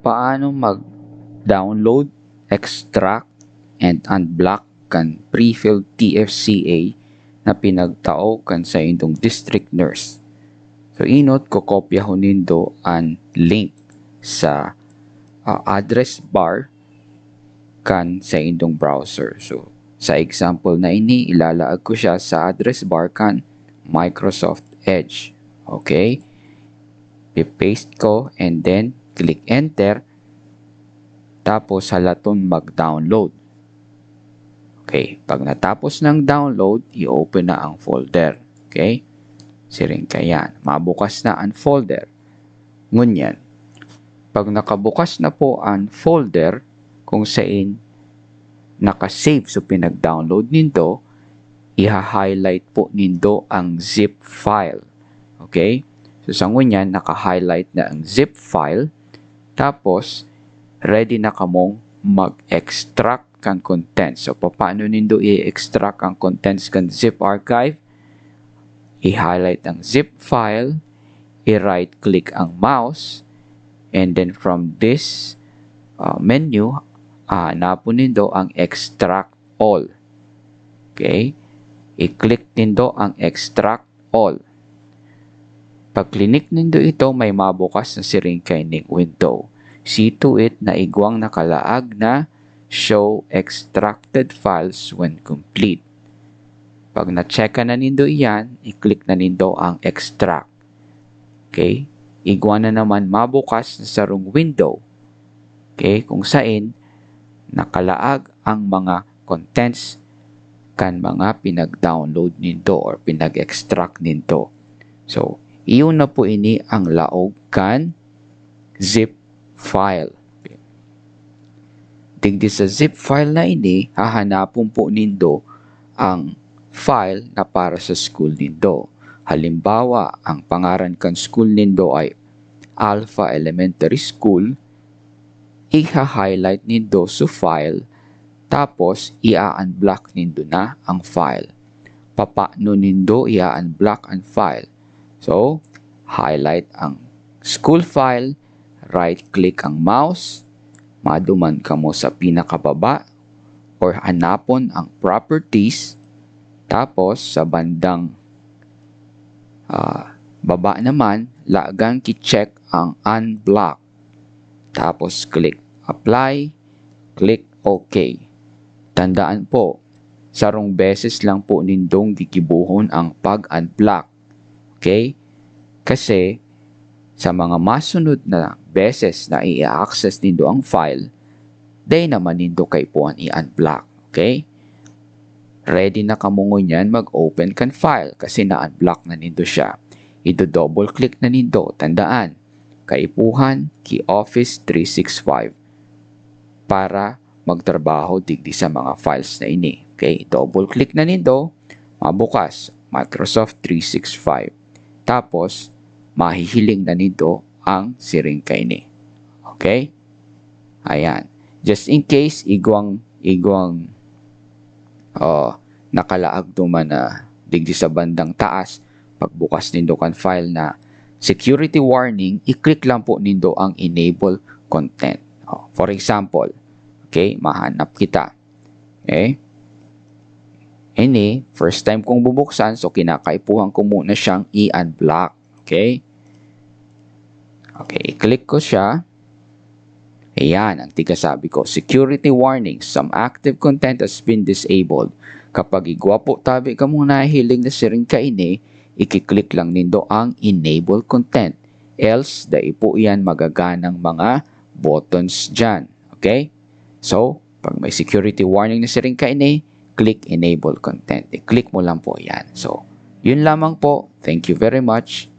paano mag-download, extract, and unblock kan pre-filled TFCA na pinagtao kan sa indong district nurse. So inot ko kopya ho nindo ang link sa uh, address bar kan sa indong browser. So sa example na ini ilalaag ko siya sa address bar kan Microsoft Edge. Okay? I-paste ko and then click enter tapos halaton mag-download. Okay, pag natapos ng download, i-open na ang folder. Okay? Siring ka yan. Mabukas na ang folder. Ngunyan, pag nakabukas na po ang folder kung saan nakasave so pinag-download nindo, iha-highlight po nindo ang zip file. Okay? So sa ngunyan, naka-highlight na ang zip file. Tapos, ready na kamong mag-extract kan contents. So, paano nindo i-extract ang contents kan zip archive? I-highlight ang zip file, i-right click ang mouse, and then from this uh, menu, uh, napo nindo ang extract all. Okay? I-click nindo ang extract all. Pag clinic nindo ito, may mabukas na siring kaining window. See to it na igwang nakalaag na show extracted files when complete. Pag na-check na nindo iyan, i-click na nindo ang extract. Okay? Igwa na naman mabukas na sarong window. Okay? Kung saan nakalaag ang mga contents kan mga pinag-download nindo or pinag-extract nindo. So, iyon na po ini ang laog kan zip file. Digdi sa zip file na ini, hahanapon po nindo ang file na para sa school nindo. Halimbawa, ang pangaran kan school nindo ay Alpha Elementary School, iha-highlight nindo sa file, tapos i-unblock nindo na ang file. Papaano nindo i-unblock ang file? So, highlight ang school file, right-click ang mouse, maduman ka mo sa pinakababa or hanapon ang properties tapos sa bandang uh, baba naman lagang ki-check ang unblock. Tapos click apply click OK. Tandaan po sarong beses lang po nindong gigibuhon ang pag-unblock okay kasi sa mga masunod na beses na i-access nindo ang file, day naman nindo kay puan i-unblock. Okay? Ready na kamungon yan mag-open kan file kasi na-unblock na nindo siya. Ido-double click na nindo. Tandaan, kaipuhan key Office 365 para magtrabaho digdi sa mga files na ini. Okay, double click na nindo, mabukas Microsoft 365. Tapos, mahihiling na nito ang siring kaini. Okay? Ayan. Just in case, igwang, igwang uh, nakalaag duman na digdi sa bandang taas, pagbukas nindo kan file na security warning, i-click lang po nindo ang enable content. Oh, for example, okay, mahanap kita. Okay? Ini, first time kong bubuksan, so kinakaipuhan ko muna siyang i-unblock. Okay? Okay, click ko siya. Ayan, ang tiga sabi ko, security warning, some active content has been disabled. Kapag igwa po tabi ka mong nahihiling na siring kaini, ikiklik lang nindo ang enable content. Else, dai po yan magaganang mga buttons dyan. Okay? So, pag may security warning na siring kaini, click enable content. I-click mo lang po yan. So, yun lamang po. Thank you very much.